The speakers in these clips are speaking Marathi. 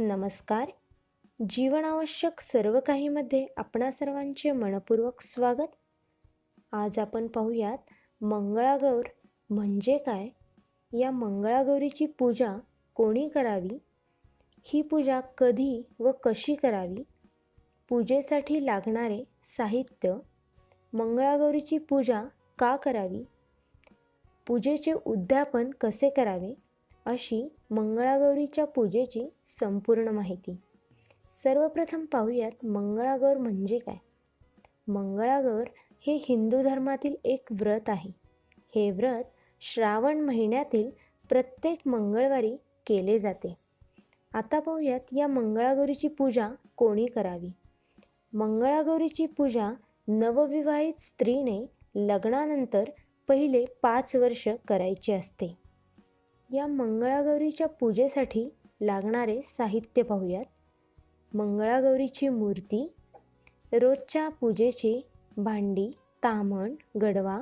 नमस्कार. जीवनावश्यक सर्व काहीमध्ये आपणा सर्वांचे मनपूर्वक स्वागत. आज आपण पाहूयात मंगळागौर म्हणजे काय? या मंगळागौरीची पूजा कोणी करावी? ही पूजा कधी व कशी करावी? पूजेसाठी लागणारे साहित्य मंगळागौरीची पूजा का करावी? पूजेचे उद्यापन कसे करावे? अशी मंगळागौरीच्या पूजेची संपूर्ण माहिती. सर्वप्रथम पाहूयात मंगळागौर म्हणजे काय? मंगळागौर हे हिंदू धर्मातील एक व्रत आहे. हे व्रत श्रावण महिन्यातील प्रत्येक मंगळवारी केले जाते. आता पाहूयात या मंगळागौरीची पूजा कोणी करावी? मंगळागौरीची पूजा नवविवाहित स्त्रीने लग्नानंतर पहिले पाच वर्ष करायची असते. या मंगळागौरीच्या पूजेसाठी लागणारे साहित्य पाहूयात. मंगळागौरीची मूर्ती रोजच्या पूजेची भांडी तामण गडवा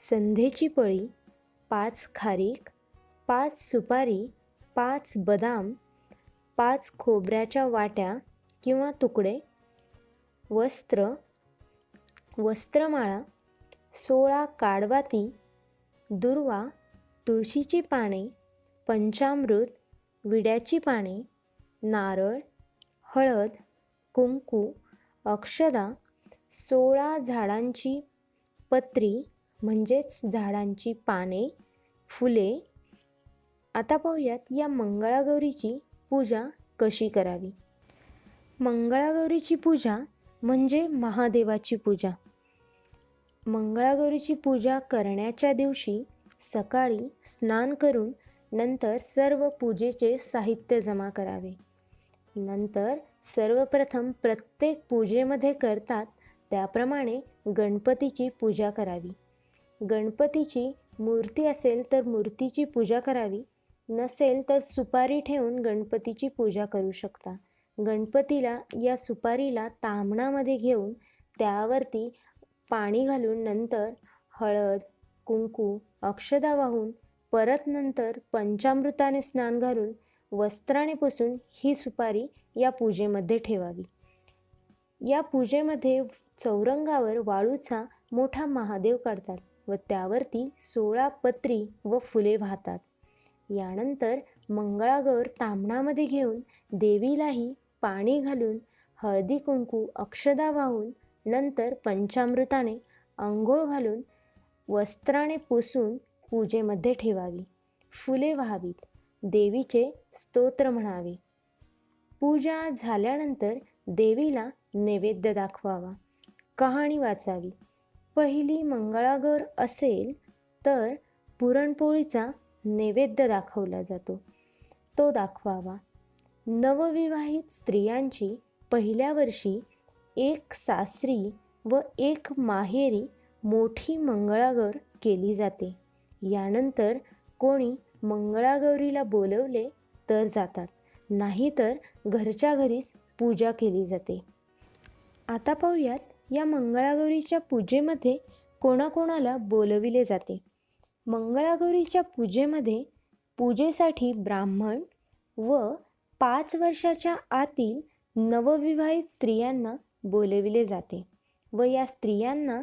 संधेची पळी पाच खारीक पाच सुपारी पाच बदाम पाच खोबऱ्याच्या वाट्या किंवा तुकडे वस्त्र वस्त्रमाळा सोळा काडवाती दुर्वा तुळशीची पाने पंचामृत विड्याची पाने नारळ हळद कुंकू अक्षदा सोळा झाडांची पत्री म्हणजेच झाडांची पाने फुले. आता पाहूयात या मंगळागौरीची पूजा कशी करावी? मंगळागौरीची पूजा म्हणजे महादेवाची पूजा. मंगळागौरीची पूजा करण्याच्या दिवशी सकाळी स्नान करून नंतर सर्व पूजेचे साहित्य जमा करावे. नंतर सर्वप्रथम प्रत्येक पूजेमध्ये करतात त्याप्रमाणे गणपतीची पूजा करावी. गणपतीची मूर्ती असेल तर मूर्तीची पूजा करावी नसेल तर सुपारी ठेवून गणपतीची पूजा करू शकता. गणपतीला या सुपारीला तामणामध्ये घेऊन त्यावरती पाणी घालून नंतर हळद कुंकू अक्षदा वाहून परत नंतर पंचामृताने स्नान घालून वस्त्राने पुसून ही सुपारी या पूजेमध्ये ठेवावी. या पूजेमध्ये चौरंगावर वाळूचा मोठा महादेव काढतात व त्यावरती सोळा पत्री व फुले वाहतात. यानंतर मंगळागौर तांबणामध्ये घेऊन देवीलाही पाणी घालून हळदी कुंकू अक्षदा वाहून नंतर पंचामृताने आंघोळ घालून वस्त्राने पुसून पूजेमध्ये ठेवावी. फुले व्हावीत. देवीचे स्तोत्र म्हणावे. पूजा झाल्यानंतर देवीला नैवेद्य दाखवावा. कहाणी वाचावी. पहिली मंगळागौर असेल तर पुरणपोळीचा नैवेद्य दाखवला जातो. तो दाखवावा. नवविवाहित स्त्रियांची पहिल्या वर्षी एक सासरी व एक माहेरी मोठी मंगळागौर केली जाते. यानंतर कोणी मंगळागौरीला बोलवले तर जातात नाहीतर घरच्या घरीच पूजा केली जाते. आता पाहूयात या मंगळागौरीच्या पूजेमध्ये कोणाकोणाला बोलविले जाते? मंगळागौरीच्या पूजेमध्ये पूजेसाठी ब्राह्मण व पाच वर्षाच्या आतील नवविवाहित स्त्रियांना बोलविले जाते व या स्त्रियांना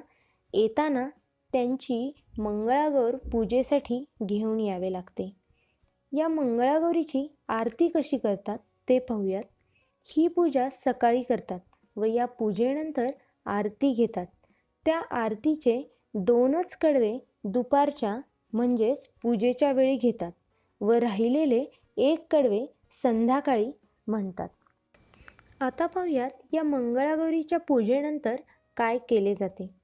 येताना त्यांची मंगळागौर पूजेसाठी घेऊन यावे लागते. या मंगळागौरीची आरती कशी करतात ते पाहूयात. ही पूजा सकाळी करतात व या पूजेनंतर आरती घेतात. त्या आरतीचे दोनच कडवे दुपारच्या म्हणजेच पूजेच्या वेळी घेतात व राहिलेले एक कडवे संध्याकाळी म्हणतात. आता पाहूयात या मंगळागौरीच्या पूजेनंतर काय केले जाते.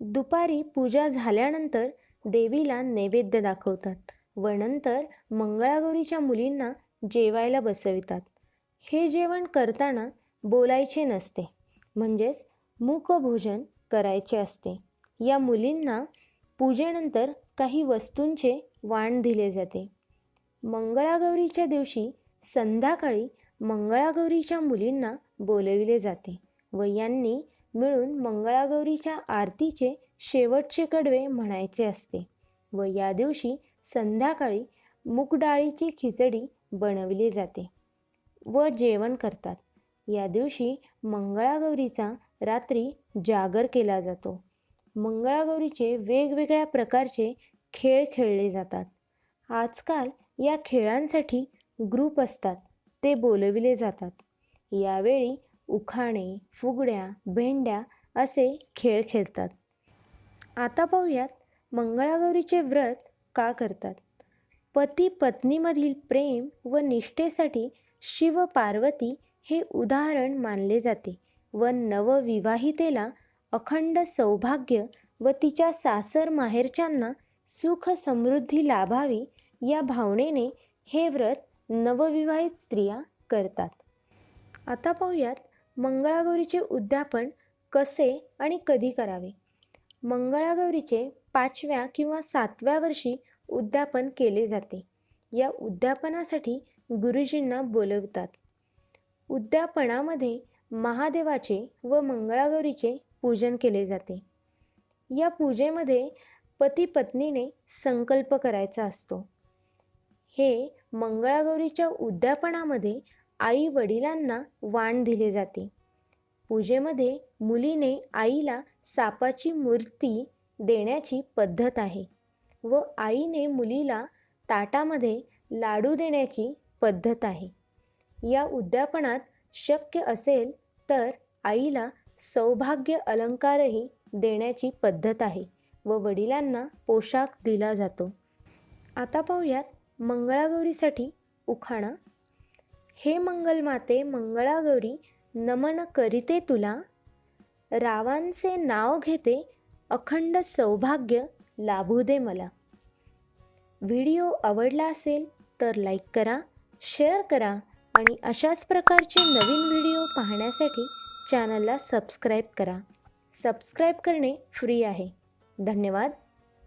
दुपारी पूजा झाल्यानंतर देवीला नैवेद्य दाखवतात व नंतर मंगळागौरीच्या मुलींना जेवायला बसवितात. हे जेवण करताना बोलायचे नसते म्हणजेच मूकभोजन करायचे असते. या मुलींना पूजेनंतर काही वस्तूंचे वाण दिले जाते. मंगळागौरीच्या दिवशी संध्याकाळी मंगळागौरीच्या मुलींना बोलविले जाते व यांनी मिळून मंगळागौरीच्या आरतीचे शेवटचे कडवे म्हणायचे असते व या दिवशी संध्याकाळी मूगडाळीची खिचडी बनवली जाते व जेवण करतात. या दिवशी मंगळागौरीचा रात्री जागर केला जातो. मंगळागौरीचे वेगवेगळ्या प्रकारचे खेळ खेळले जातात. आजकाल या खेळांसाठी ग्रुप असतात. ते बोलविले जातात. यावेळी उखाणे फुगड्या भेंड्या असे खेळ खेळतात. आता पाहूयात मंगळागौरीचे व्रत का करतात? पती पत्नीमधील प्रेम व निष्ठेसाठी शिव पार्वती हे उदाहरण मानले जाते व नवविवाहितेला अखंड सौभाग्य व तिच्या सासर माहेरच्यांना सुख समृद्धी लाभावी या भावनेने हे व्रत नवविवाहित स्त्रिया करतात. आता पाहूयात मंगळागौरीचे उद्यापन कसे आणि कधी करावे? मंगळागौरीचे पाचव्या किंवा सातव्या वर्षी उद्यापन केले जाते. या उद्यापनासाठी गुरुजींना बोलवतात. उद्यापनामध्ये महादेवाचे व मंगळागौरीचे पूजन केले जाते. या पूजेमध्ये पती पत्नीने संकल्प करायचा असतो. हे मंगळागौरीच्या उद्यापनामध्ये आई वडिलांना वाण दिले जाते. पूजेमध्ये मुलीने आईला सापाची मूर्ती देण्याची पद्धत आहे व आईने मुलीला ताटामध्ये लाडू देण्याची पद्धत आहे. या उद्यापनात शक्य असेल तर आईला सौभाग्य अलंकारही देण्याची पद्धत आहे व वडिलांना पोशाख दिला जातो. आता पाहूयात मंगळागौरीसाठी उखाणा हे मंगलमाते मंगळागौरी नमन करीते तुला. रावांचे नाव घेते अखंड सौभाग्य लाभू दे मला. व्हिडिओ आवडला असेल तर लाईक करा शेअर करा आणि अशाच प्रकारचे नवीन व्हिडिओ पाहण्यासाठी चॅनलला सबस्क्राईब करा. सबस्क्राईब करणे फ्री आहे. धन्यवाद.